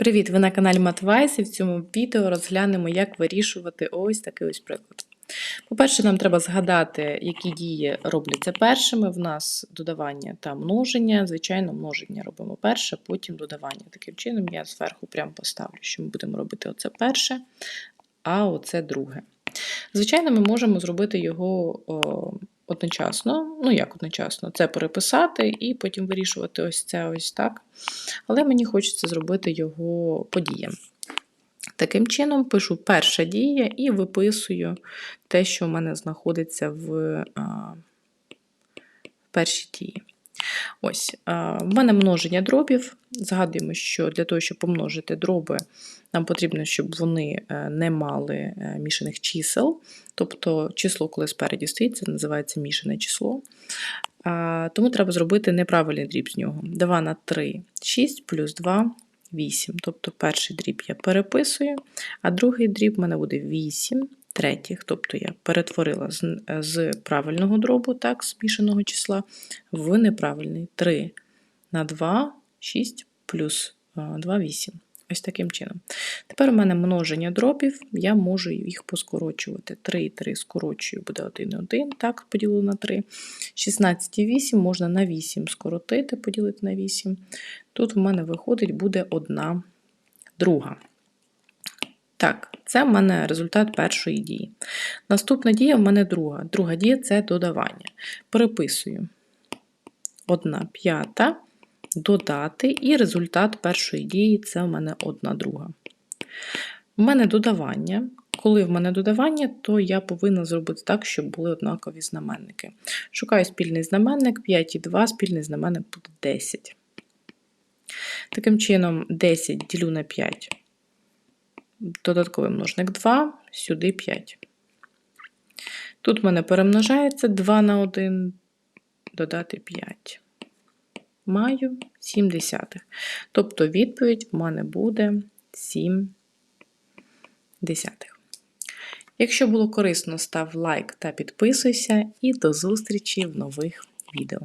Привіт! Ви на каналі Матвайс і в цьому відео розглянемо, як вирішувати ось такий ось приклад. По-перше, нам треба згадати, які дії робляться першими. В нас додавання та множення. Звичайно, множення робимо перше, потім додавання. Таким чином, я зверху прямо поставлю, що ми будемо робити оце перше, а оце друге. Звичайно, ми можемо зробити його одночасно. Ну, як одночасно, це переписати і потім вирішувати ось це ось так. Але мені хочеться зробити його подіям. Таким чином, пишу перша дія і виписую те, що в мене знаходиться в першій дії. Ось, в мене множення дробів. Згадуємо, що для того, щоб помножити дроби, нам потрібно, щоб вони е, не мали е, мішаних чисел. Тобто число, коли спереді стоїть, це називається мішане число. Тому треба зробити неправильний дріб з нього. 2 на 3 6 плюс 2 8. Тобто перший дріб я переписую, а другий дріб в мене буде 8 третіх. Тобто я перетворила з, з правильного дробу, так, з мішаного числа, в неправильний 3 на 2, 6 плюс 2 8. Ось таким чином. Тепер у мене множення дробів, я можу їх поскорочувати. 3 і 3 скорочую, буде 1 і 1, так, поділю на 3. 16 і 8 можна на 8 скоротити, поділити на 8. Тут в мене виходить буде 1 друга. Так, це в мене результат першої дії. Наступна дія в мене друга. Друга дія це додавання. Переписую 1 п'ята додати, і результат першої дії це в мене одна друга. У мене додавання. Коли в мене додавання, то я повинна зробити так, щоб були однакові знаменники. Шукаю спільний знаменник, 5 і 2, спільний знаменник буде 10. Таким чином, 10 ділю на 5, додатковий множник 2, сюди 5. Тут в мене перемножається 2 на 1, додати 5 маю 7 десятих. Тобто відповідь в мене буде 7 десятих. Якщо було корисно, став лайк та підписуйся, і до зустрічі в нових відео.